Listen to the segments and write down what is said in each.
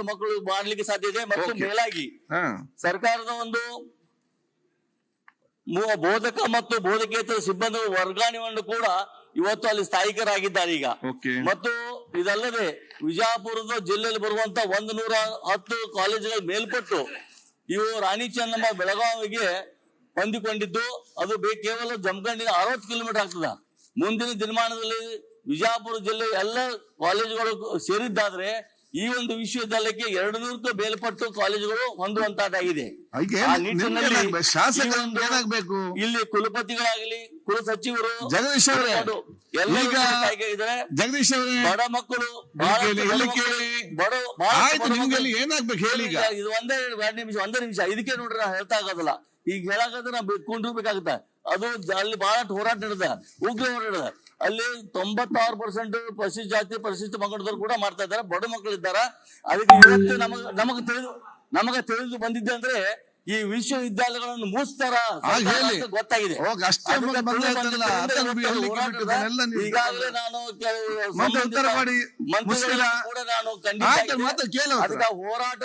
ಬಹಳಷ್ಟು ಮಕ್ಕಳು ಮಾಡ್ಲಿಕ್ಕೆ ಸಾಧ್ಯ ಇದೆ ಮತ್ತು Okay. ಮೇಲಾಗಿ ಹಾ. ಸರ್ಕಾರದ ಒಂದು ಮೂ- ಬೋಧಕ ಮತ್ತು ಬೋಧಕೇತರ ಸಿಬ್ಬಂದಿ ವರ್ಗಾವಣೆಯನ್ನು ಕೂಡ ಇವತ್ತು ಅಲ್ಲಿ ಸ್ಥಾಯಿಕರಾಗಿದ್ದಾರೆ ಈಗ. ಓಕೆ ಮತ್ತು ಇದಲ್ಲದೆ ವಿಜಯಪುರದ ಜಿಲ್ಲೆಯಲ್ಲಿ ಬರುವಂತ ಒಂದು ನೂರ ಹತ್ತು ಕಾಲೇಜುಗಳ ಮೇಲ್ಪಟ್ಟು ಇವು ರಾಣಿ ಚೆನ್ನಮ್ಮ ಬೆಳಗಾವಿಗೆ ಹೊಂದಿಕೊಂಡಿದ್ದು ಅದು ಬೇ ಕೇವಲ ಜಮಖಂಡಿನ ಅರವತ್ತು ಕಿಲೋಮೀಟರ್ ಆಗ್ತದ. ಮುಂದಿನ ದಿನಮಾನದಲ್ಲಿ ವಿಜಯಪುರ ಜಿಲ್ಲೆ ಎಲ್ಲ ಕಾಲೇಜುಗಳು ಸೇರಿದ್ದಾದ್ರೆ ಈ ಒಂದು ವಿಶ್ವವಿದ್ಯಾಲಯಕ್ಕೆ ಎರಡು ನೂರಕ್ಕೂ ಮೇಲ್ಪಟ್ಟು ಕಾಲೇಜುಗಳು ಒಂದು- ಏನಾಗ್ಬೇಕು? ಇಲ್ಲಿ ಕುಲಪತಿಗಳಾಗಲಿ ಕುಲ ಸಚಿವರು ಜಗದೀಶ್ ಅವರೇ ಜಗದೀಶ್ ಅವರೇ ಬಡ ಮಕ್ಕಳು ನಿಮ್ಗೆ ಏನಾಗ್ಬೇಕು? ಹೇಳಿ ಈಗ. ಇದು ಒಂದೇ ಎರಡು ನಿಮಿಷ ಒಂದೇ ನಿಮಿಷ. ಇದಕ್ಕೆ ನೋಡ್ರಿ ಹೇಳ್ತಾ ಆಗೋದಿಲ್ಲ ಈಗ ಹೇಳಾಕಂದ್ರೆ ನಾ ಬೇಕಾಗುತ್ತೆ ಅದು ಅಲ್ಲಿ ಬಹಳ ಹೋರಾಟ ನಡೆದ. ಉಗ್ರ ಹೋರಾಟ ನಡೆದ. ಅಲ್ಲಿ ತೊಂಬತ್ತಾರು ಪರ್ಸೆಂಟ್ ಪರಿಶಿಷ್ಟ ಜಾತಿ ಪರಿಶಿಷ್ಟ ಪಂಗಡದವ್ರು ಕೂಡ ಮಾಡ್ತಾ ಇದ್ದಾರೆ. ಬಡ ಮಕ್ಕಳು ಇದ್ದಾರೆ? ಅದಕ್ಕೆ ಇವತ್ತು ನಮಗ ನಮಗ ತಿಳಿದು ನಮಗ ತಿಳಿದು ಬಂದಿದ್ದೆ ಅಂದ್ರೆ ಈ ವಿಶ್ವವಿದ್ಯಾಲಯಗಳನ್ನು ಮೂಸ್ತಾರ ಗೊತ್ತಾಗಿದೆ. ಈಗಾಗಲೇ ನಾನು. ಅದಕ್ಕೆ ಹೋರಾಟ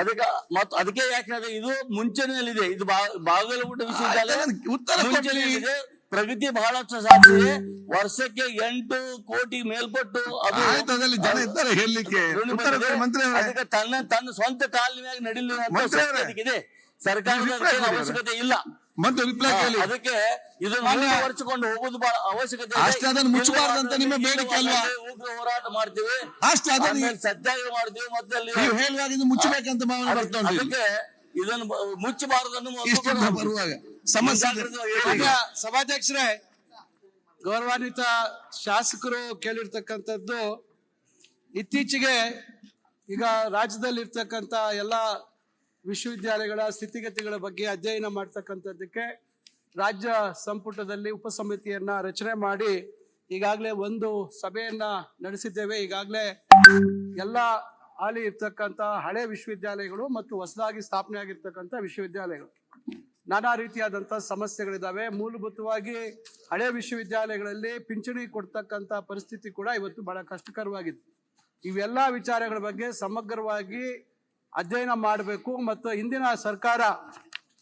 ಅದಕ್ಕೆ ಮತ್ತು ಅದಕ್ಕೆ ಯಾಕೆ ಇದು ಮುಂಚೆನೆಯಲ್ಲಿದೆ ಇದು ಬಾಗಲಕೋಟೆ ವಿಶ್ವವಿದ್ಯಾಲಯ ಉತ್ತರ ಕೊಡ್ಲಿ. ಪ್ರಗತಿ ಬಹಳಷ್ಟು ಸಾಧಿಸಿದೆ ವರ್ಷಕ್ಕೆ ಎಂಟು ಕೋಟಿ ಮೇಲ್ಪಟ್ಟು ಅದು ಆಯ್ತು ಅದ್ರಲ್ಲಿ ಜನ ಇದ್ದಾರೆ ಹೇಳಲಿಕ್ಕೆ ಋಣ ಬಂದಿದೆ. ಮಂತ್ರಿ ಅವರೇ ಅದಕ್ಕೆ ತನ್ನ ತನ್ನ ಸ್ವಂತ ಕಾಲಿನ ಮೇಲೆ ನಡಿಲಿರುವಂತ ಸರ್ಕಾರ ಅವರೇ. ಸರ್ಕಾರದ ಕೊಡಿ ಅವಶ್ಯಕತೆ ಇಲ್ಲ ಮತ್ತೆ ರಿಪ್ಲೈ ಹಾ, ಕೇಳಿ ಅದಕ್ಕೆ ಇದು ಮಾನ್ಯ- ಮುಂದುವರಿಸಿಕೊಂಡು ಹೋಗುದು ಬಹಳ ಅವಶ್ಯಕತೆ ಇದೆ. ಅಷ್ಟೇ ಅದನ್ನು ಮುಚ್ಚಬಾರ್ದಂತ ನಿಮ್ಮ ಇಲ್ಲಿ ಬೇಡಿಕೆ ಅಲ್ವಾ? ಉಗ್ರ ಹೋರಾಟ ಮಾಡ್ತೀವಿ ಅಷ್ಟೇ ಅದನ್ನು ಆಮೇಲೆ ಸತ್ಯಾಗ್ರಹ ಮಾಡ್ತೀವಿ ಮತ್ತೆ ಅಲ್ಲಿ ನೀವು ಹೇಳುವಾಗ ಇದು ಮುಚ್ಚಬೇಕಂತ ಭಾವನೆ ಅದಕ್ಕೆ- ಬರ್ತಾ ಉಂಟು ಇಲ್ಲಿ. ಅದಕ್ಕೆ ಇದನ್ನು ಮುಚ್ಚಬಾರದನ್ನು ಬರುವಾಗ. ಸಮಸ್ಯೆ ಸಭಾಧ್ಯಕ್ಷರೇ ಗೌರವಾನ್ವಿತ ಶಾಸಕರು ಕೇಳಿರ್ತಕ್ಕಂಥದ್ದು ಇತ್ತೀಚೆಗೆ ಈಗ ರಾಜ್ಯದಲ್ಲಿ ಇರ್ತಕ್ಕಂಥ ಎಲ್ಲ ವಿಶ್ವವಿದ್ಯಾಲಯಗಳ ಸ್ಥಿತಿಗತಿಗಳ ಬಗ್ಗೆ ಅಧ್ಯಯನ ಮಾಡ್ತಕ್ಕಂಥದ್ದಕ್ಕೆ ರಾಜ್ಯ ಸಂಪುಟದಲ್ಲಿ ಉಪಸಮಿತಿಯನ್ನ ರಚನೆ ಮಾಡಿ ಈಗಾಗಲೇ ಒಂದು ಸಭೆಯನ್ನ ನಡೆಸಿದ್ದೇವೆ. ಈಗಾಗಲೇ ಎಲ್ಲ ಹಾಲಿ ಇರ್ತಕ್ಕಂಥ ಹಳೆ ವಿಶ್ವವಿದ್ಯಾಲಯಗಳು ಮತ್ತು ಹೊಸದಾಗಿ ಸ್ಥಾಪನೆ ಆಗಿರ್ತಕ್ಕಂಥ ವಿಶ್ವವಿದ್ಯಾಲಯಗಳು. ನಾನಾ ರೀತಿಯಾದಂಥ ಸಮಸ್ಯೆಗಳಿದ್ದಾವೆ ಮೂಲಭೂತವಾಗಿ ಹಳೆ ವಿಶ್ವವಿದ್ಯಾಲಯಗಳಲ್ಲಿ ಪಿಂಚಣಿ ಕೊಡ್ತಕ್ಕಂಥ ಪರಿಸ್ಥಿತಿ ಕೂಡ ಇವತ್ತು ಬಹಳ ಕಷ್ಟಕರವಾಗಿದೆ ಇವೆಲ್ಲ ವಿಚಾರಗಳ ಬಗ್ಗೆ ಸಮಗ್ರವಾಗಿ ಅಧ್ಯಯನ ಮಾಡಬೇಕು ಮತ್ತು ಇಂದಿನ ಸರ್ಕಾರ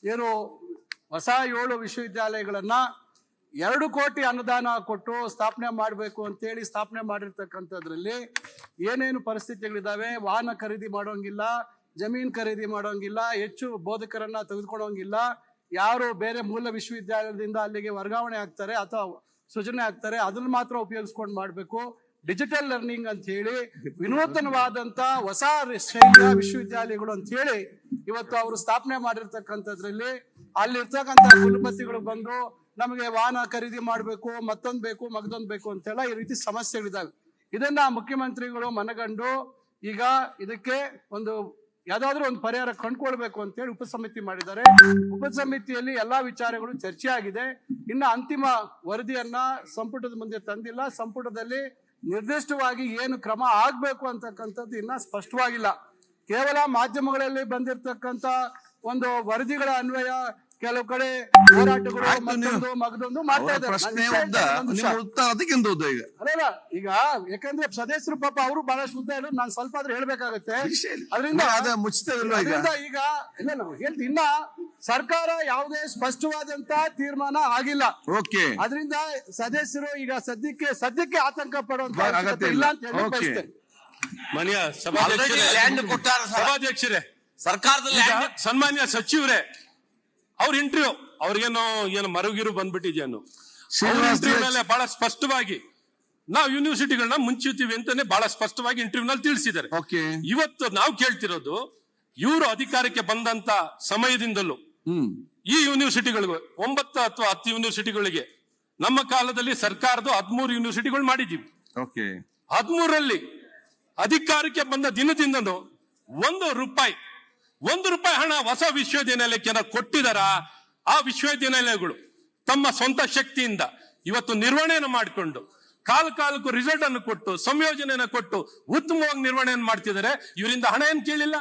ಏನು ಹೊಸ ಏಳು ವಿಶ್ವವಿದ್ಯಾಲಯಗಳನ್ನ ಎರಡು ಕೋಟಿ ಅನುದಾನ ಕೊಟ್ಟು ಸ್ಥಾಪನೆ ಮಾಡಬೇಕು ಅಂತೇಳಿ ಸ್ಥಾಪನೆ ಮಾಡಿರ್ತಕ್ಕಂಥದ್ರಲ್ಲಿ ಏನೇನು ಪರಿಸ್ಥಿತಿಗಳಿದ್ದಾವೆ ವಾಹನ ಖರೀದಿ ಮಾಡೋಂಗಿಲ್ಲ, ಜಮೀನು ಖರೀದಿ ಮಾಡೋಂಗಿಲ್ಲ, ಹೆಚ್ಚು ಬೋಧಕರನ್ನ ತೆಗೆದುಕೊಳ್ಳೋಂಗಿಲ್ಲ. ಯಾರು ಬೇರೆ ಮೂಲ ವಿಶ್ವವಿದ್ಯಾಲಯದಿಂದ ಅಲ್ಲಿಗೆ ವರ್ಗಾವಣೆ ಆಗ್ತಾರೆ ಅಥವಾ ಸೃಜನೆ ಆಗ್ತಾರೆ ಅದನ್ನ ಮಾತ್ರ ಉಪಯೋಗಿಸ್ಕೊಂಡು ಮಾಡಬೇಕು. ಡಿಜಿಟಲ್ ಲರ್ನಿಂಗ್ ಅಂತ ಹೇಳಿ ವಿನೂತನವಾದಂತ ಹೊಸ ಶೈಲಿಯ ವಿಶ್ವವಿದ್ಯಾಲಯಗಳು ಅಂತ ಹೇಳಿ ಇವತ್ತು ಅವರು ಸ್ಥಾಪನೆ ಮಾಡಿರ್ತಕ್ಕಂಥದ್ರಲ್ಲಿ ಅಲ್ಲಿರ್ತಕ್ಕಂಥ ಕುಲಪತಿಗಳು ಬಂದು ನಮಗೆ ವಾಹನ ಖರೀದಿ ಮಾಡಬೇಕು, ಮತ್ತೊಂದು ಬೇಕು ಮಗದೊಂದು ಬೇಕು ಅಂತೆಲ್ಲ ಈ ರೀತಿ ಸಮಸ್ಯೆಗಳಿದ್ದಾವೆ. ಇದನ್ನ ಮುಖ್ಯಮಂತ್ರಿಗಳು ಮನಗಂಡು ಈಗ ಇದಕ್ಕೆ ಒಂದು ಯಾವ್ದಾದ್ರು ಒಂದು ಪರಿಹಾರ ಕಂಡುಕೊಳ್ಬೇಕು ಅಂತೇಳಿ ಉಪಸಮಿತಿ ಮಾಡಿದ್ದಾರೆ. ಉಪಸಮಿತಿಯಲ್ಲಿ ಎಲ್ಲಾ ವಿಚಾರಗಳು ಚರ್ಚೆ ಆಗಿದೆ ಇನ್ನ ಅಂತಿಮ ವರದಿಯನ್ನ ಸಂಪುಟದ ಮುಂದೆ ತಂದಿಲ್ಲ. ಸಂಪುಟದಲ್ಲಿ ನಿರ್ದಿಷ್ಟವಾಗಿ ಏನು ಕ್ರಮ ಆಗ್ಬೇಕು ಅಂತಕ್ಕಂಥದ್ದು ಇನ್ನ ಸ್ಪಷ್ಟವಾಗಿಲ್ಲ. ಕೇವಲ ಮಾಧ್ಯಮಗಳಲ್ಲಿ ಬಂದಿರತಕ್ಕಂತ ಒಂದು ವರದಿಗಳ ಅನ್ವಯ ಕೆಲವು ಕಡೆ ಹೋರಾಟಗಳು ಮಗದೊಂದು ಮಾಡ್ತಾ ಇದ್ದಾರೆ. ಈಗ. ಅಲ್ಲ ಈಗ ಯಾಕಂದ್ರೆ ಸದಸ್ಯರು ಪಾಪ ಅವರು ಬಹಳಷ್ಟು ಉದ್ದ ಹೇಳೋದು ನಾನು ಸ್ವಲ್ಪ ಆದ್ರೂ ಹೇಳ್ಬೇಕಾಗತ್ತೆ. ಅದರಿಂದ ಈಗ? ಅದರಿಂದ ಈಗ ಇಲ್ಲ ನಾವು ಹೇಳ್ತೀವಿ. ಇನ್ನ ಸರ್ಕಾರ ಯಾವುದೇ ಸ್ಪಷ್ಟವಾದಂತ ತೀರ್ಮಾನ ಆಗಿಲ್ಲ. ಓಕೆ. ಅದರಿಂದ ಸದಸ್ಯರು ಈಗ ಸದ್ಯಕ್ಕೆ ಸದ್ಯಕ್ಕೆ ಆತಂಕ ಪಡುವಂತ ಅಗತ್ಯ ಇಲ್ಲ. ಅಂತ ಹೇಳಿ ಮನೆಯ ಮಾನ್ಯ ಸಭಾಧ್ಯಕ್ಷರೇ ಸಭಾಧ್ಯಕ್ಷರೇ ಸರ್ಕಾರದ ಈಗ ಸನ್ಮಾನ್ಯ ಸಚಿವರೇ ಅವ್ರ ಇಂಟರ್ವ್ಯೂ ಅವ್ರಿಗೇನೋ ಏನು ಮರುಗಿರು ಬಂದ್ಬಿಟ್ಟಿದ್ಯಾನು. ಇಂಟರ್ವ್ಯೂ ಮೇಲೆ ಬಹಳ ಸ್ಪಷ್ಟವಾಗಿ ನಾವು ಯೂನಿವರ್ಸಿಟಿಗಳನ್ನ ಮುಂಚಿತೀವಿ ಅಂತಾನೆ ಬಹಳ ಸ್ಪಷ್ಟವಾಗಿ ಇಂಟರ್ವ್ಯೂ ನಲ್ಲಿ ತಿಳಿಸಿದ್ದಾರೆ. ಓಕೆ ಇವತ್ತು ನಾವು ಕೇಳ್ತಿರೋದು ಇವರು ಅಧಿಕಾರಕ್ಕೆ ಬಂದಂತ ಸಮಯದಿಂದಲೂ ಈ ಯೂನಿವರ್ಸಿಟಿಗಳಿಗೂ ಒಂಬತ್ತು ಅಥವಾ ಹತ್ತು ಯೂನಿವರ್ಸಿಟಿಗಳಿಗೆ ನಮ್ಮ ಕಾಲದಲ್ಲಿ ಸರ್ಕಾರದ ಹದಿಮೂರು ಯೂನಿವರ್ಸಿಟಿಗಳು ಮಾಡಿದ್ದೀವಿ. ಓಕೆ ಹದಿಮೂರರಲ್ಲಿ ಅಧಿಕಾರಕ್ಕೆ ಬಂದ ದಿನದಿಂದನೂ ಒಂದು ರೂಪಾಯಿ ಒಂದು ರೂಪಾಯಿ ಹಣ ಹೊಸ ವಿಶ್ವವಿದ್ಯಾನಿಲಯಕ್ಕೆ ಏನಾದ್ರು ಕೊಟ್ಟಿದಾರ? ಆ ವಿಶ್ವವಿದ್ಯಾನಿಲಯಗಳು ತಮ್ಮ ಸ್ವಂತ ಶಕ್ತಿಯಿಂದ ಇವತ್ತು ನಿರ್ವಹಣೆಯನ್ನು ಮಾಡಿಕೊಂಡು ಕಾಲ ಕಾಲಕ್ಕೂ ರಿಸಲ್ಟ್ ಅನ್ನು ಕೊಟ್ಟು ಸಂಯೋಜನೆಯನ್ನು ಕೊಟ್ಟು ಉತ್ತಮವಾಗಿ ನಿರ್ವಹಣೆಯನ್ನು ಮಾಡ್ತಿದ್ದಾರೆ. ಇವರಿಂದ ಹಣ ಏನ್ ಕೇಳಿಲ್ಲ?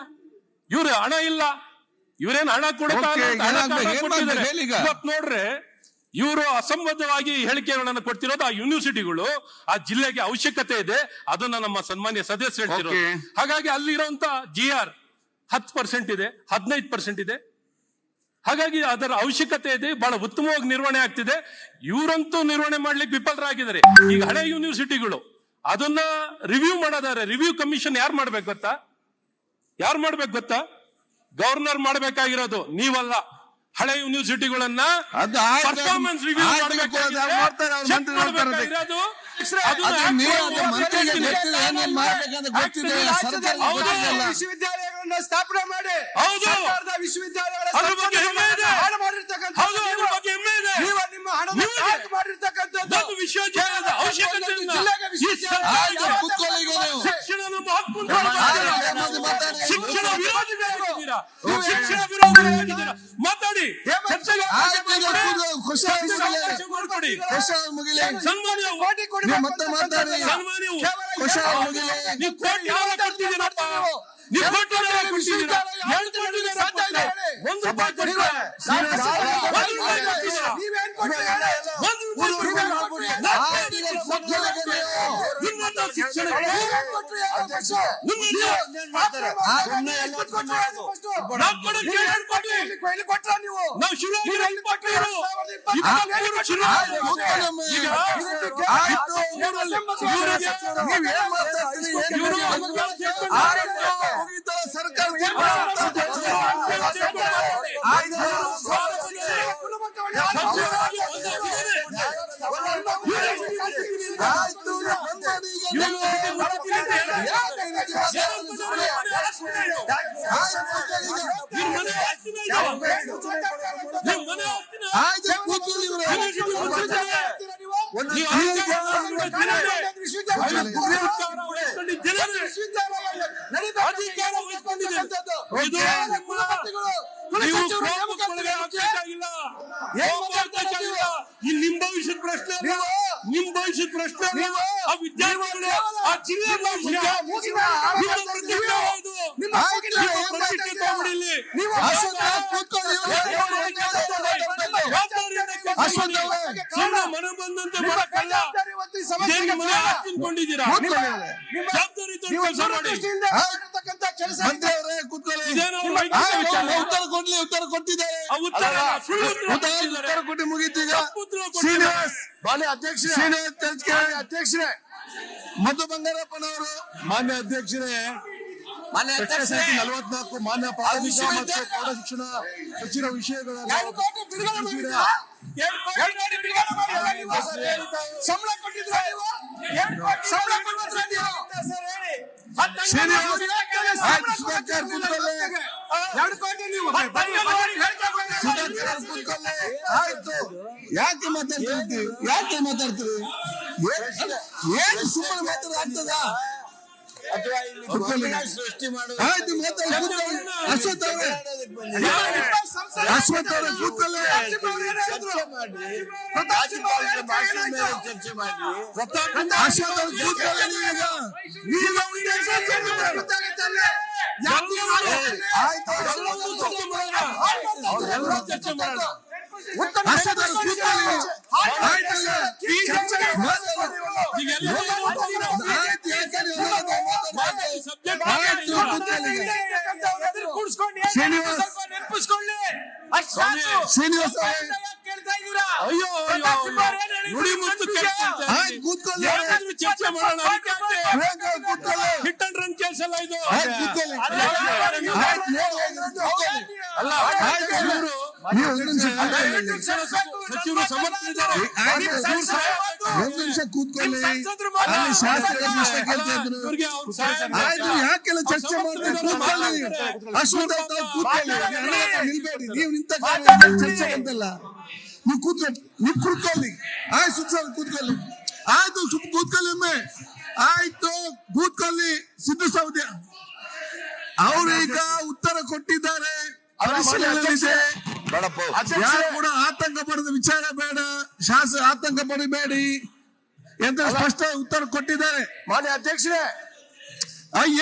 ಇವ್ರ ಹಣ ಇಲ್ಲ. ಇವರೇನ್ ಹಣ? ಇವತ್ತು ನೋಡ್ರೆ ಇವರು ಅಸಂಬದ್ಧವಾಗಿ ಹೇಳಿಕೆಗಳನ್ನು ಕೊಡ್ತಿರೋದು ಆ ಯೂನಿವರ್ಸಿಟಿಗಳು ಆ ಜಿಲ್ಲೆಗೆ ಅವಶ್ಯಕತೆ ಇದೆ. ಅದನ್ನ ನಮ್ಮ ಸನ್ಮಾನ್ಯ ಸದಸ್ಯರು ಹೇಳ್ತಿರೋದು. ಹಾಗಾಗಿ ಅಲ್ಲಿರುವಂತ ಜಿ ಆರ್ ಹತ್ತು ಪರ್ಸೆಂಟ್ ಇದೆ, ಹದಿನೈದು ಪರ್ಸೆಂಟ್ ಇದೆ. ಹಾಗಾಗಿ ಅದರ ಅವಶ್ಯಕತೆ ಇದೆ, ಬಹಳ ಉತ್ತಮವಾಗಿ ನಿರ್ವಹಣೆ ಆಗ್ತಿದೆ. ಇವರಂತೂ ನಿರ್ವಹಣೆ ಮಾಡ್ಲಿಕ್ಕೆ ವಿಫಲರಾಗಿದ್ದಾರೆ. ಈಗ ಹಳೆ ಯೂನಿವರ್ಸಿಟಿಗಳು ಅದನ್ನ ರಿವ್ಯೂ ಮಾಡೋದಾರೆ. ರಿವ್ಯೂ ಕಮಿಷನ್ ಯಾರು ಮಾಡ್ಬೇಕು ಗೊತ್ತಾ? ಯಾರು ಮಾಡ್ಬೇಕು ಗೊತ್ತಾ? ಗವರ್ನರ್ ಮಾಡ್ಬೇಕಾಗಿರೋದು, ನೀವಲ್ಲ. ಹಳೆ ಯೂನಿವರ್ಸಿಟಿಗಳನ್ನ. Performance review. ವಿಶ್ವವಿದ್ಯಾಲಯಗಳನ್ನ ಸ್ಥಾಪನೆ ಮಾಡಿ. ಹೌದು. ವಿಶ್ವವಿದ್ಯಾಲಯಗಳ ಮಾಡಿರ್ತಕ್ಕಂಥ ಹೌದು ಅದ್ರ ಹೆಮ್ಮೆ ಇದೆ. ನೀವು ನಿಮ್ಮ ಹಣದ ಮಾಡಿರ್ತಕ್ಕಂಥ ಒಂದು ಈಗ ನೀವು. ಶಿಕ್ಷಣ ವಿರೋಧಿಗಳಾಗಿದ್ದೀರಾ ಶಿಕ್ಷಣ ವಿರೋಧಿಗಳಾಗಿದ್ದೀರಾ ಮಾತಾಡಿ? ಒಂದು ಸರ್ಕಾರ ಆಯ್ತು, ಆಯ್ತು, ಮಾತಾಡಿ ಈಗ ನೀವು. ಆಯ್ತು, ಕೂತ್ಕೊಳ್ಳಿ ಇವ್ರೆ. ನೀವು ಅಧಿಕಾರ ವಹಿಸ್ಕೊಂಡಿದ್ದೀರಿ. ಇದು ನೀವು ಕೋಪಕ್ಕೊಳಗೆ ಆಗ್ಬೇಕಾಗಿಲ್ಲ. ಕೋಪ ಆಗ್ಬೇಕಾಗಿಲ್ಲ. ಈ ನಿಮ್ ಭವಿಷ್ಯದ ಪ್ರಶ್ನೆ ಭವಿಷ್ಯದ ಪ್ರಶ್ನೆ. ಆ ವಿದ್ಯಾರ್ಥಿಗಳು ಆ ಜಿಲ್ಲೆ ಮನ ಬಂದಂತೆ ಇವ್ರೆ. ಜವಾಬ್ದಾರಿ ಕೆಲಸ ಕೂತ್ಕೊಳ್ಳಿ? ಉತ್ತರ ಕೊಡ್ಲಿ ಉತ್ತರ ಕೊಟ್ಟಿದ್ದಾರೆ. ಉತ್ತರ ಕೊಟ್ಟು ಮುಗೀತು ಈಗ. ಶ್ರೀನಿವಾಸ್ ಮಾನ್ಯ ಅಧ್ಯಕ್ಷ ಶ್ರೀನಿವಾಸ್ ಅಧ್ಯಕ್ಷರೇ. ಮಧು ಬಂಗಾರಪ್ಪನವರು ಮಾನ್ಯ ಅಧ್ಯಕ್ಷರೇ. ನಲವತ್ನಾಲ್ಕು ಮಾನ್ಯ ಪ್ರಾಥಮಿಕ ಮತ್ತು ಪ್ರೌಢ ಶಿಕ್ಷಣ ಹೆಚ್ಚಿನ ವಿಷಯಗಳನ್ನು ಸಂಬಳ ಕೊಟ್ಟಿದ್ರ ಸಂಬಳ ಕೊಟ್ಟಿದ್ರ ನೀವು? ಆಯ್ತು. ಯಾಕೆ ಮಾತಾಡ್ತೀರಿ ಯಾಕೆ ಮಾತಾಡ್ತೀರಿ ಏನು ಸುಮ್ಮನೆ ಮಾತಾಡ ಆಗ್ತದಾ ಕೂತ್ಕೊಳ್ಳಿ. ಆಯ್ತು ಮಾತಾಡಿ ಕೂತ್ಕೊಳ್ಳಿ ಅಶ್ವಥ್ ಅವರೇ. ಅಶ್ವಥ್ ಅವರೇ ಅವ್ರು ಕೂತ್ಕೊಳ್ಳಿ ನೀವೀಗ ನೀವು ಆಯ್ತು ಎಲ್ಲವನ್ನೂ ಚರ್ಚೆ ಮಾಡೋಣ. ಚರ್ಚೆ ಮಾಡೋಣ ಅಶ್ವಥ್ ಅವ್ರು ಆಯ್ತು. ಈಗ. ಎಲ್ಲವನ್ನೂ ಮಾತಾಡೋಣ. ಆಯ್ತು. ಯಾಕೆ ನೀವು ಎಲ್ಲ ಮಾತಾಡ್ತಾರೆ? ಶ್ರೀನಿವಾಸ್. ನೆನಪಿಸ್ಕೊಳ್ಳಿ. ಶ್ರೀನಿವಾಸ್ ಅಯ್ಯೋ ನುಡಿ ಮುತ್ತು ಕೂತ್ಕೊಳ್ಳಿ. ಚರ್ಚೆ ಮಾಡೋಣ ಹಿಟ್ ಅಂಡ್ ರನ್ ಅಲ್ಲ ಇದು ಆಯ್ತು ಕೂತ್ಕೊಳ್ಳಿ ಆಯ್ತು ನೋಡಿ ಕೂತ್ಕೊಳ್ಳಿ ಅಲ್ಲ ಆಯ್ತು ಇವರು ನೀವು ಒಂದು ನಿಮಿಷ ಕೂತ್ಕೊಳ್ಳಿ. ಸಚಿವರು ಸಮರ್ಥರಿದ್ದಾರೆ ಆಯ್ತು, ಒಂದು ನಿಮಿಷ ಕೂತ್ಕೊಳ್ಳಿ ಅಲ್ಲಿ ಶಾಸ್ತ್ರ ಪ್ರಶ್ನೆ ಕೇಳ್ತಾ ಇದ್ರು ಇವ್ರಿಗೆ ಅವ್ರ ಸಹಾಯ ಆಯ್ತು ಯಾಕೆಲ್ಲ ಚರ್ಚೆ ಮಾಡ್ತಾರೆ ಕೂತ್ಕೊಳ್ಳಿ ಅಶ್ವಥ್ ಅವ್ರು ತಾವು ಕೂತ್ಕೊಳ್ಳಿ ನೀವು ಅಣ್ಣ ನಿಲ್ಬೇಡಿ ನೀವು ನಿಂತ ಕಾರಣ ಚರ್ಚೆ ಅಂತಲ್ಲ ನೀವು ಕೂತ್ಕೊಳ್ಳಿ ನೀವು ಕೂತ್ಕೊಳ್ಳಿ ಆಯ್ತು ಸುತ್ತ ಕೂತ್ಕೊಳ್ಳಿ ಆಯ್ತು ಸುಮ್ ಕೂತ್ಕೊಳ್ಳಿ ಒಮ್ಮೆ ಆಯ್ತು ಕೂತ್ಕೊಳ್ಳಿ ಸಿದ್ದು ಸೌದ್ಯ ಅವರು ಈಗ ಉತ್ತರ ಕೊಟ್ಟಿದ್ದಾರೆ ಯಾರು ಕೂಡ ಆತಂಕ ಪಡೆದ ವಿಚಾರ ಬೇಡ. ಶಾಸ ಆತಂಕ ಪಡಿಬೇಡಿ ಎಂತ ಸ್ಪಷ್ಟ ಉತ್ತರ ಕೊಟ್ಟಿದ್ದಾರೆ. ಮಾನ್ಯ ಅಧ್ಯಕ್ಷರೇ. ಅಯ್ಯ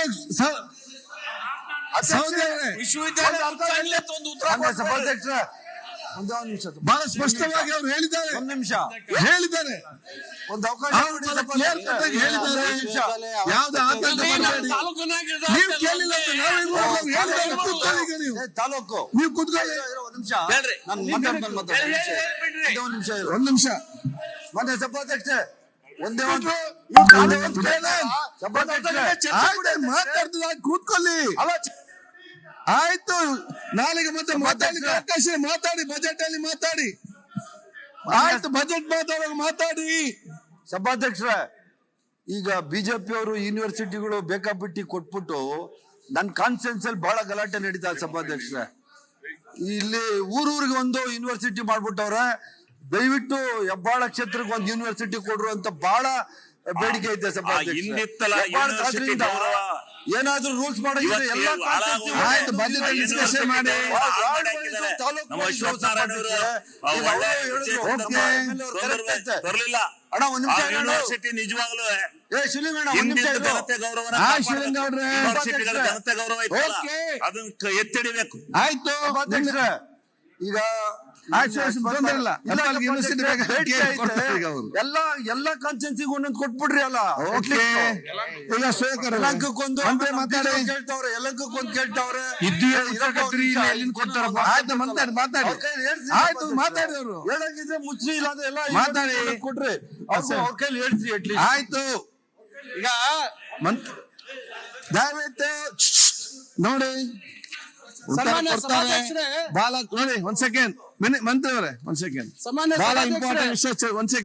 ಬಹಳ ಸ್ಪಷ್ಟವಾಗಿ ಅವ್ರು ಹೇಳಿದ್ದಾರೆ. ಒಂದ್ ನಿಮಿಷ. ಹೇಳಿದ್ದಾರೆ. ಒಂದು ಅವಕಾಶ ಹೇಳಿದ್ದಾರೆ ಒಂದ್ ನಿಮಿಷ. ಯಾವ್ದು ಆತಂಕ ಮಾಡಬೇಡಿ ನೀವು ಕೇಳಿಲ್ಲ ತಾಲೂಕು. ನೀವು. ಕೂತ್ಕೊಳ್ಳಿ. ಇರೋ ಒಂದ್ ನಿಮಿಷ. ಹೇಳ್ರಿ. ನಾನು ಮಾತಾಡ್ತಾನೆ ಮಾತಾಡ್ತೀನಿ. ಒಂದ್ ನಿಮಿಷ. ಒಂದೇ ಒಂದ್ ನಿಮಿಷ. ಒಂದ್ ಒಂದೇ ಒಂದು ಒಂದೇ ಒಂದ್ ಕೇಳಿ. ಸಭಾಧ್ಯಕ್ಷೆ ಆಯ್ತು ಮಾತಾಡ್ತಿದ್ದ ಕೂತ್ಕೊಳ್ಳಿ. ಅಲ್ಲ ಆಯ್ತು. ನಾಳೆಗೆ ಮತ್ತೆ ಮಾತಾಡಲಿಕ್ಕೆ ಅವಕಾಶ ಮಾತಾಡಿ ಬಜೆಟ್ ಅಲ್ಲಿ ಮಾತಾಡಿ. ಆಯ್ತು ಬಜೆಟ್ ಮಾತಾಡುವಾಗ ಮಾತಾಡಿ. ಸಭಾಧ್ಯಕ್ಷರೇ ಈಗ ಬಿಜೆಪಿ ಅವರು ಯೂನಿವರ್ಸಿಟಿಗಳು ಬೇಕಾಬಿಟ್ಟಿ ಕೊಟ್ಬಿಟ್ಟು ನನ್ನ ಕಾನ್ಫಿಡೆನ್ಸ್ ಅಲ್ಲಿ ಬಹಳ ಗಲಾಟೆ ನಡೀತಾ ಸಭಾಧ್ಯಕ್ಷರ. ಇಲ್ಲಿ ಊರೂರಿಗೆ ಒಂದು ಯೂನಿವರ್ಸಿಟಿ ಮಾಡ್ಬಿಟ್ಟವ್ರೆ ದಯವಿಟ್ಟು ಹೆಬ್ಬಾಳ ಕ್ಷೇತ್ರಕ್ಕೆ ಒಂದು ಯೂನಿವರ್ಸಿಟಿ ಕೊಡ್ರು ಅಂತ ಬಹಳ ಬೇಡಿಕೆ ಐತೆ ಸಭಾಧ್ಯಕ್ಷರೇ. ಏನಾದ್ರೂ ರೂಲ್ಸ್ ತರ್ಲಿಲ್ಲ ಅಣ್ಣ, ಒಂದ್ ನಿಮಿಷ ಯೂನಿವರ್ಸಿಟಿ ನಿಜವಾಗ್ಲೂ. ಜನತೆ ಗೌರವ. ಅದನ್ನ ಎತ್ತಿಡಿಬೇಕು. ಆಯ್ತು. ಈಗ ಎಲ್ಲ ಎಲ್ಲ ಕಾನ್ಸೆನ್ಸಿಗೆ ಒಂದೊಂದು ಕೊಟ್ಬಿಡ್ರಿ ಅಲ್ಲ. ಮಾತಾಡಿ. ಕೇಳ್ತಾವ್ರೆ ಯಲಂಕಕ್ಕೊಂದು ಕೇಳ್ತಾವ್ರೆ. ಆಯ್ತು ಮಾತಾಡಿ ಆಯ್ತು ಮಾತಾಡಿದವರು ಇಲ್ಲ ಎಲ್ಲ ಮಾತಾಡಿ. ಕೊಟ್ರಿ ಅವ್ರು ಕೈಲಿ ಅಟ್ಲೀಸ್ಟ್ ಆಯ್ತು. ಈಗ ಮಂತ್ ದಯವಿಟ್ಟು ನೋಡಿ. ಬಾಲಕ್ ನೋಡಿ ಒಂದ್ ಸೆಕೆಂಡ್ ಮಂತ್ರಿ ಅವರೇ ಒಂದ್ ಸೆಕೆಂಡ್ ಸಮಾನ ಬಹಳ ಇಂಪಾರ್ಟೆಂಟ್ ವಿಷಯ ಒಂದ್ ಸೆಕೆಂಡ್